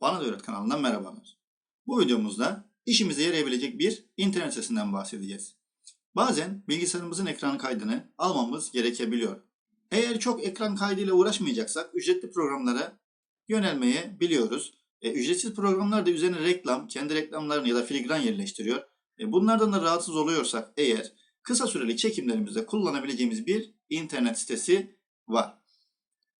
Bana da Öğret kanalından merhabalar. Bu videomuzda işimize yarayabilecek bir internet sitesinden bahsedeceğiz. Bazen bilgisayarımızın ekran kaydını almamız gerekebiliyor. Eğer çok ekran kaydıyla uğraşmayacaksak ücretli programlara yönelmeyi biliyoruz. E, ücretsiz programlar da üzerine reklam, kendi reklamlarını ya da filigran yerleştiriyor. E, bunlardan da rahatsız oluyorsak eğer kısa süreli çekimlerimizde kullanabileceğimiz bir internet sitesi var.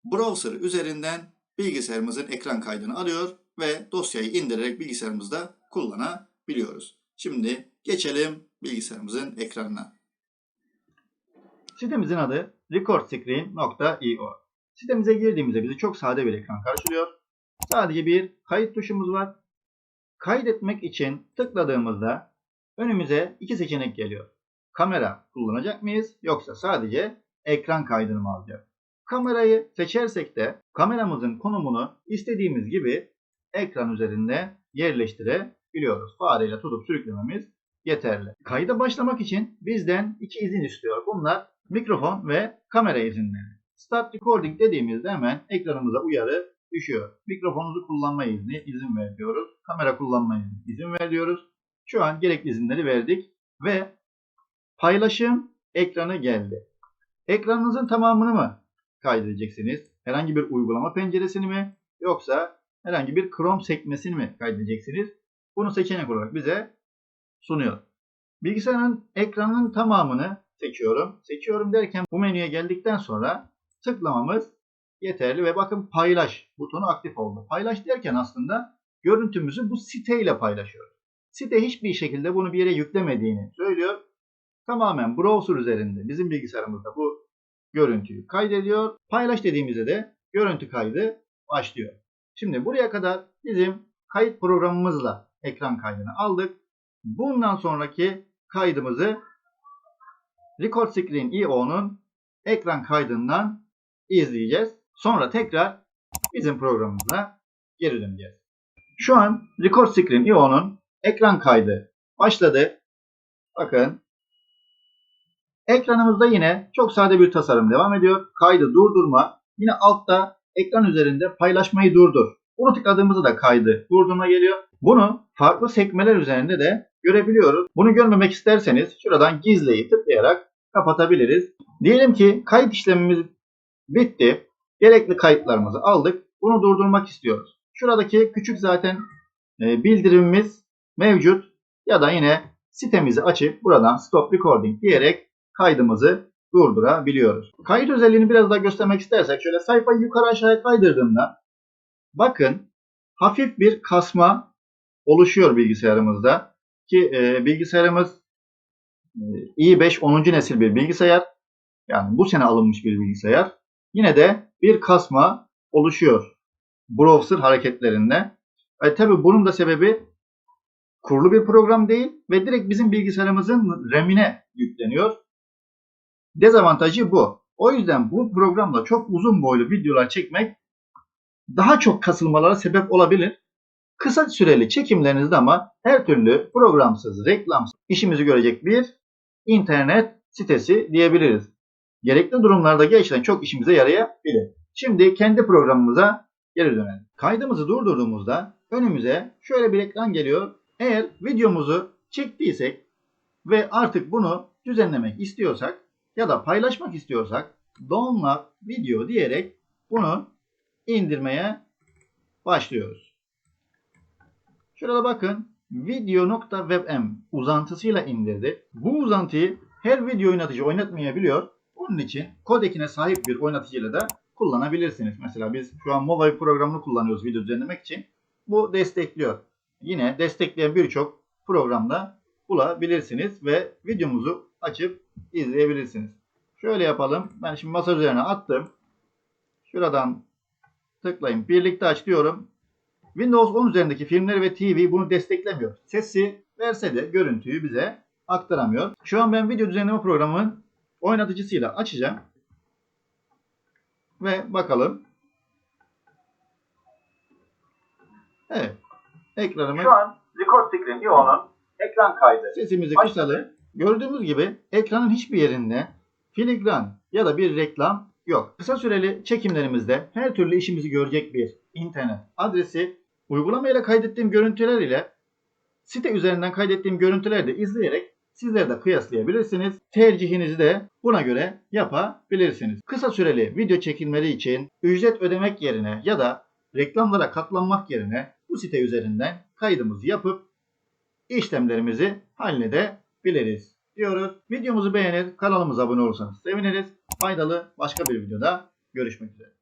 Browser üzerinden bilgisayarımızın ekran kaydını alıyor ve dosyayı indirerek bilgisayarımızda kullanabiliyoruz. Şimdi geçelim bilgisayarımızın ekranına. Sitemizin adı recordscreen.io. Sitemize girdiğimizde bizi çok sade bir ekran karşılıyor. Sadece bir kayıt tuşumuz var. Kaydetmek için tıkladığımızda önümüze iki seçenek geliyor. Kamera kullanacak mıyız yoksa sadece ekran kaydını mı alacağız? Kamerayı seçersek de kameramızın konumunu istediğimiz gibi ekran üzerinde yerleştirebiliyoruz. Fareyle tutup sürüklememiz yeterli. Kayda başlamak için bizden iki izin istiyor. Bunlar mikrofon ve kamera izinleri. Start Recording dediğimizde hemen ekranımıza uyarı düşüyor. Mikrofonunuzu kullanma izni izin ver diyoruz. Kamera kullanma izni izin ver diyoruz. Şu an gerekli izinleri verdik ve paylaşım ekranı geldi. Ekranınızın tamamını mı kaydedeceksiniz? Herhangi bir uygulama penceresini mi yoksa herhangi bir Chrome sekmesini mi kaydedeceksiniz? Bunu seçenek olarak bize sunuyor. Bilgisayarın ekranının tamamını seçiyorum. Seçiyorum derken bu menüye geldikten sonra tıklamamız yeterli ve bakın paylaş butonu aktif oldu. Paylaş derken aslında görüntümüzü bu siteyle paylaşıyoruz. Site hiçbir şekilde bunu bir yere yüklemediğini söylüyor. Tamamen browser üzerinde bizim bilgisayarımızda bu görüntüyü kaydediyor. Paylaş dediğimizde de görüntü kaydı başlıyor. Şimdi buraya kadar bizim kayıt programımızla ekran kaydını aldık. Bundan sonraki kaydımızı Record Screen IO'nun ekran kaydından izleyeceğiz. Sonra tekrar bizim programımıza geri döneceğiz. Şu an Record Screen IO'nun ekran kaydı başladı. Bakın ekranımızda yine çok sade bir tasarım devam ediyor. Kaydı durdurma. Yine altta ekran üzerinde paylaşmayı durdur. Bunu tıkladığımızda da kaydı durdurma geliyor. Bunu farklı sekmeler üzerinde de görebiliyoruz. Bunu görmemek isterseniz şuradan gizleyi tıklayarak kapatabiliriz. Diyelim ki kayıt işlemimiz bitti. Gerekli kayıtlarımızı aldık. Bunu durdurmak istiyoruz. Şuradaki küçük zaten e, bildirimimiz mevcut. Ya da yine sitemizi açıp buradan stop recording diyerek kaydımızı durdurabiliyoruz. Kayıt özelliğini biraz daha göstermek istersek şöyle sayfayı yukarı aşağıya kaydırdığımda bakın hafif bir kasma oluşuyor bilgisayarımızda. Ki e, bilgisayarımız e, i5 10. nesil bir bilgisayar. Yani bu sene alınmış bir bilgisayar. Yine de bir kasma oluşuyor browser hareketlerinde. E, tabi bunun da sebebi kurulu bir program değil ve direkt bizim bilgisayarımızın RAM'ine yükleniyor. Dezavantajı bu. O yüzden bu programla çok uzun boylu videolar çekmek daha çok kasılmalara sebep olabilir. Kısa süreli çekimlerinizde ama her türlü programsız, reklamsız işimizi görecek bir internet sitesi diyebiliriz. Gerekli durumlarda gerçekten çok işimize yarayabilir. Şimdi kendi programımıza geri dönelim. Kaydımızı durdurduğumuzda önümüze şöyle bir ekran geliyor. Eğer videomuzu çektiysek ve artık bunu düzenlemek istiyorsak ya da paylaşmak istiyorsak download video diyerek bunu indirmeye başlıyoruz. Şurada bakın video.webm uzantısıyla indirdi. Bu uzantıyı her video oynatıcı oynatmayabiliyor. Bunun için kodekine sahip bir oynatıcıyla da kullanabilirsiniz. Mesela biz şu an Movavi programını kullanıyoruz video düzenlemek için. Bu destekliyor. Yine destekleyen birçok programda bulabilirsiniz ve videomuzu açıp izleyebilirsiniz. Şöyle yapalım. Ben şimdi masa üzerine attım. Şuradan tıklayın. Birlikte aç diyorum. Windows 10 üzerindeki filmleri ve TV bunu desteklemiyor. Sesi verse de görüntüyü bize aktaramıyor. Şu an ben video düzenleme programının oynatıcısıyla açacağım. Ve bakalım. Evet. Ekranımı Şu an Record Screen IO'nun ekran kaydı. sesimizi kısalım. Gördüğümüz gibi ekranın hiçbir yerinde filigran ya da bir reklam yok. Kısa süreli çekimlerimizde her türlü işimizi görecek bir internet adresi Uygulamayla kaydettiğim görüntüler ile site üzerinden kaydettiğim görüntüleri de izleyerek sizler de kıyaslayabilirsiniz. Tercihinizi de buna göre yapabilirsiniz. Kısa süreli video çekilmeleri için ücret ödemek yerine ya da reklamlara katlanmak yerine bu site üzerinden kaydımızı yapıp işlemlerimizi halledebiliriz diyoruz. Videomuzu beğenir, kanalımıza abone olursanız seviniriz. Faydalı başka bir videoda görüşmek üzere.